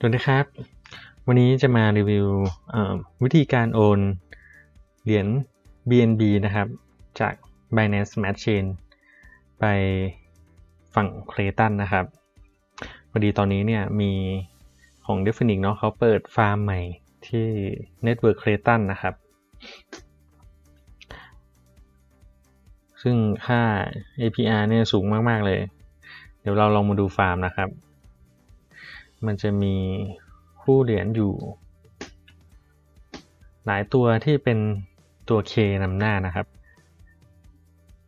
สวัสดีครับ วันนี้จะมารีวิววิธีการโอนเหรียญ BNB นะครับ จาก Binance Smart Chain ไปฝั่ง c r e t a n นะครับพอดีตอนนี้เนี่ยมีของ d e f i n i t เนาะเขาเปิดฟาร์มใหม่ที่ Network c r e t a n นะครับ ซึ่งค่า APR เนี่ยสูงมาก ๆ เลย เดี๋ยวเราลองมาดูฟาร์มนะครับ มันจะมีคู่เหรียญอยู่ หลายตัวที่เป็นตัว K นำหน้านะครับ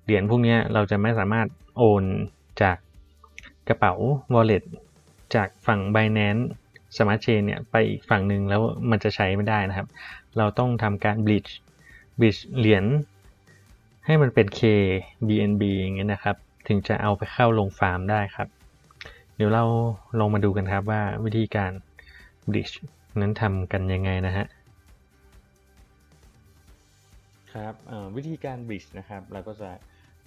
เหรียญพวกนี้เราจะไม่สามารถโอนจากกระเป๋า wallet จากฝั่ง Binance Smart Chain เนี่ยไปอีกฝั่งหนึ่งแล้วมันจะใช้ไม่ได้นะครับ เราต้องทำการ bridge bridge เหรียญให้มันเป็น K BNB อย่างเงี้ยนะครับ ถึงจะเอาไปเข้าลงฟาร์มได้ครับ เดี๋ยวเราลองมาดูกันครับว่าวิธีการ bridge นั้นทำกันยังไงนะฮะครับวิธีการ bridge นะครับ เราก็จะ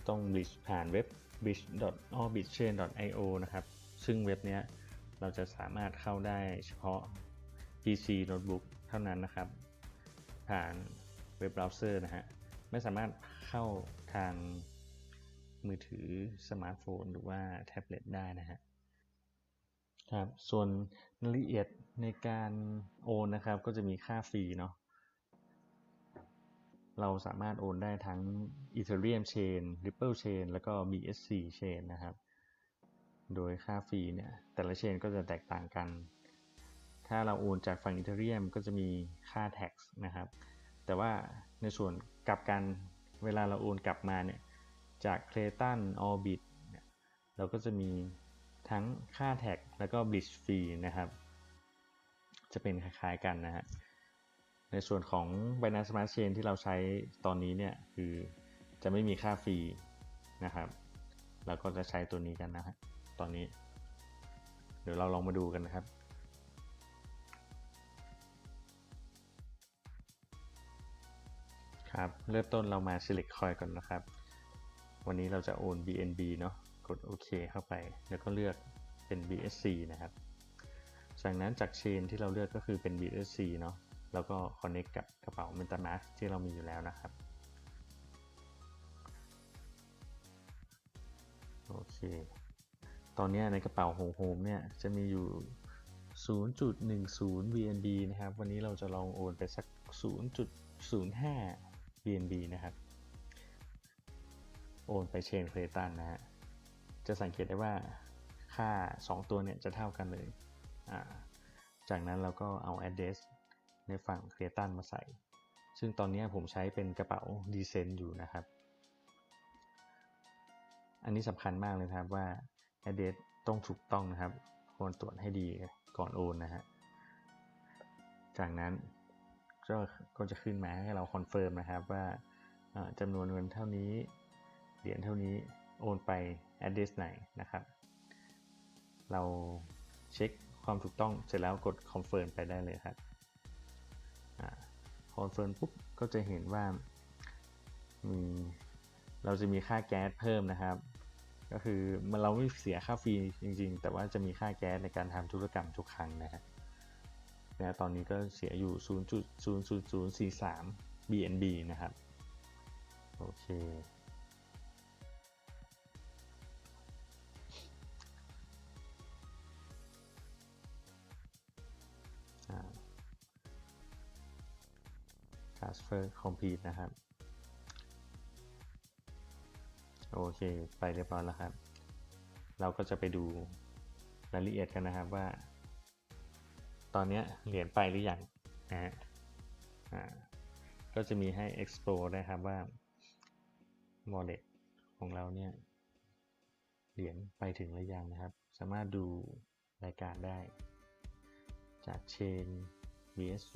ต้อง bridge ผ่านเว็บ bridge.orbitchain.io นะครับ ซึ่งเว็บเนี้ยเราจะสามารถเข้าได้เฉพาะ PC Notebook เท่านั้นนะครับ ผ่านเว็บเบราว์เซอร์นะฮะ ไม่สามารถเข้าทางมือถือสมาร์ทโฟนหรือว่าแท็บเล็ตได้นะฮะ ครับ ส่วนรายละเอียดในการโอนนะครับ ก็จะมีค่าฟรีเนาะเราสามารถโอนได้ทั้ง Ethereum Chain Ripple Chain แล้วก็ BSC Chain นะครับ โดยค่าฟรีเนี่ย แต่ละเชนก็จะแตกต่างกัน ถ้าเราโอนจากฝั่ง Ethereum ก็จะมีค่า tax นะครับ แต่ว่าในส่วนกลับกัน เวลาเราโอนกลับมาเนี่ย จาก c r e t a n Orbit เนี่ยเราก็จะมี ทั้งค่า tax แล้วก็ bridge fee นะครับ จะเป็นคล้ายๆกันนะฮะ ในส่วนของ Binance Smart Chain ที่เราใช้ตอนนี้เนี่ยคือจะไม่มีค่าฟรีนะครับเราก็จะใช้ตัวนี้กันนะฮะ ตอนนี้ เดี๋ยวเราลองมาดูกันนะครับครับ เริ่มต้นเรามา select coin ก่อนนะครับ วันนี้เราจะโอน BNB เนาะ ดโอเคเข้าไป แล้วก็เลือกเป็น BSC นะครับ จากนั้นจากเชนที่เราเลือกก็คือเป็น BSC เนาะแล้วก็ connect กับกระเป๋า MetaMask ที่เรามีอยู่แล้วนะครับโอเค ตอนนี้ในกระเป๋าโฮมโฮมเนี่ยจะมีอยู่ 0.10 BNB นะครับ วันนี้เราจะลองโอนไปสัก 0.05 BNB นะครับ โอนไปเชนเคลตันนะฮะ จะสังเกตได้ว่าค่า 2 ตัวเนี่ยจะเท่ากันเลย จากนั้นเราก็เอา address ในฝั่งเคลตันมาใส่ ซึ่งตอนนี้ผมใช้เป็นกระเป๋า Decent อยู่นะครับ อันนี้สำคัญมากเลยครับว่า address ต้องถูกต้องนะครับควรตรวจให้ดีก่อนโอนนะฮะ จากนั้นก็ก็จะขึ้นมาให้เราคอนเฟิร์มนะครับว่าจำนวนเงินเท่านี้ เหรียญเท่านี้ โอนไป address ไหนนะครับ เราเช็คความถูกต้องเสร็จแล้วกดคอนเฟิร์มไปได้เลยครับคอนเฟิร์มปุ๊บก็จะเห็นว่ามีเราจะมีค่าแก๊สเพิ่มนะครับ ก็คือมันเราไม่เสียค่าฟรีจริง ๆ แต่ว่าจะมีค่าแก๊สในการทำธุรกรรมทุกครั้งนะฮะนะตอนนี้ก็เสียอยู่ 0.00043 BNB นะครับ โอเค transfer complete นะครับ โอเค ไปเรียบร้อยแล้วครับ เราก็จะไปดูรายละเอียดกันนะครับว่า ตอนนี้เหรียญไปหรือยังนะฮะก็จะมีให้ explore ได้ครับว่า wallet ของเราเนี่ยเหรียญไปถึงหรือยังนะครับ สามารถดูรายการได้ จาก chain BSC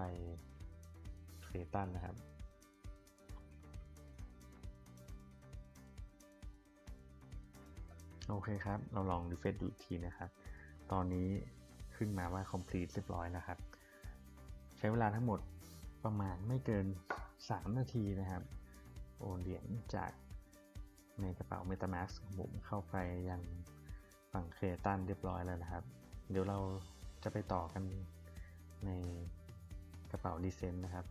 ไปเคลตันนะครับ โอเคครับ เราลองรีเฟซดูอีกทีนะครับ ตอนนี้ขึ้นมาว่า complete เรียบร้อยนะครับ ใช้เวลาทั้งหมดประมาณไม่เกิน 3 นาทีนะครับ โอนเหรียญจากในกระเป๋า MetaMask ของผมเข้าไปยังฝั่งเครตันเรียบร้อยแล้วนะครับ เดี๋ยวเราจะไปต่อกันใน ระเป๋าดีเซนนะครับ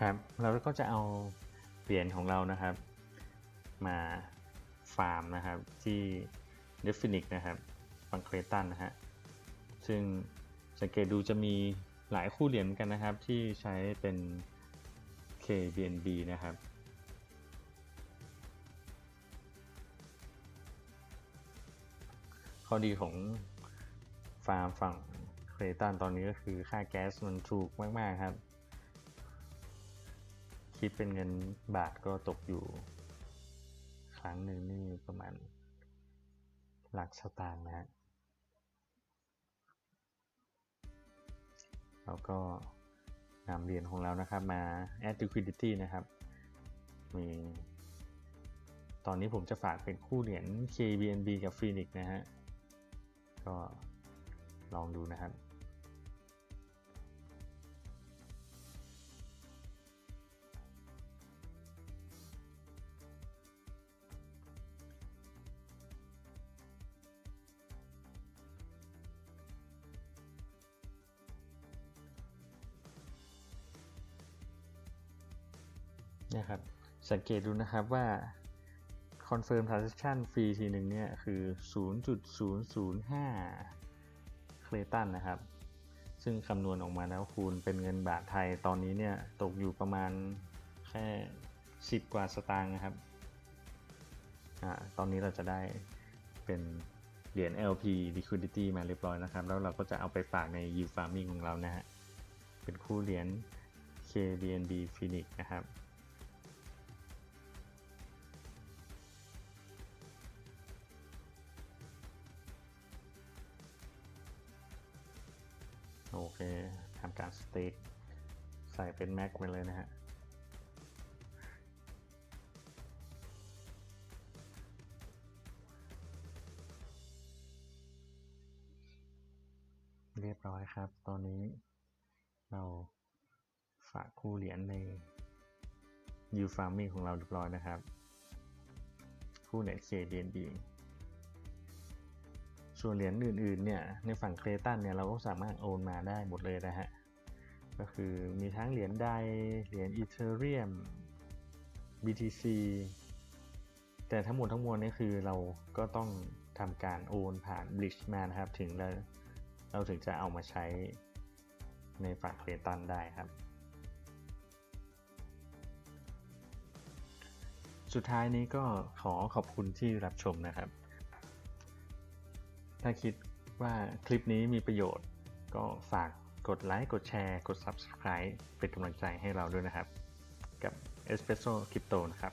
ครับ เราก็จะเอาเหรียญของเรานะครับ มาฟาร์มนะครับที่เดฟินิกนะครับฟังเครตันนะฮะ ซึ่งสังเกตดูจะมี หลายคู่เหรียญกันนะครับที่ใช้เป็น KBNB นะครับ ข้อดีของฟาร์มฝั่งเครตันตอนนี้ก็คือค่าแก๊สมันถูกมากๆครับ คิดเป็นเงินบาทก็ตกอยู่ ครั้งหนึ่งนี่ประมาณหลักสตางค์นะฮะ แล้วก็นำเหรียญของเรานะครับมา add liquidity นะครับ มีตอนนี้ผมจะฝากเป็นคู่เหรียญ KBNB กับ Phoenix นะฮะ ก็ลองดูนะครับ นะครับ สังเกตดูนะครับว่า confirm transaction ฟรีทีหนึ่งเนี่ยคือ 0.005 เคลตันนะครับ ซึ่งคำนวณออกมาแล้วคูณเป็นเงินบาทไทยตอนนี้เนี่ยตกอยู่ประมาณแค่ 10 กว่าสตางค์นะครับอ่าตอนนี้เราจะได้เป็นเหรียญ LP liquidity มาเรียบร้อยนะครับ แล้วเราก็จะเอาไปฝากใน yield farming ของเรานะฮะ เป็นคู่เหรียญ KBNB Phoenix นะครับ ทำการสเต็กใส่เป็นแม็กไปเลยนะฮะเรียบร้อยครับ ตอนนี้เราฝากคู่เหรียญใน U Farming ของเราเรียบร้อยนะครับ คู่เหรียญ KBNB ส่วนเหรียญอื่นๆเนี่ยในฝั่งเครตันเนี่ยเราก็สามารถโอนมาได้หมดเลยนะฮะ ก็คือมีทั้งเหรียญใดเหรียญอีเทเรียม BTC แต่ทั้งหมดทั้งมวลนี่คือเราก็ต้องทำการโอนผ่าน Bridge มานะครับ ถึงเราเราถึงจะเอามาใช้ในฝั่งเครตันได้ครับ สุดท้ายนี้ก็ขอขอบคุณที่รับชมนะครับ ถ้าคิดว่าคลิปนี้มีประโยชน์ ก็ฝากกดไลค์ กดแชร์ กด Subscribe เป็นกำลังใจให้เราด้วยนะครับ กับ Espresso Crypto นะครับ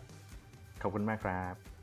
ขอบคุณมากครับ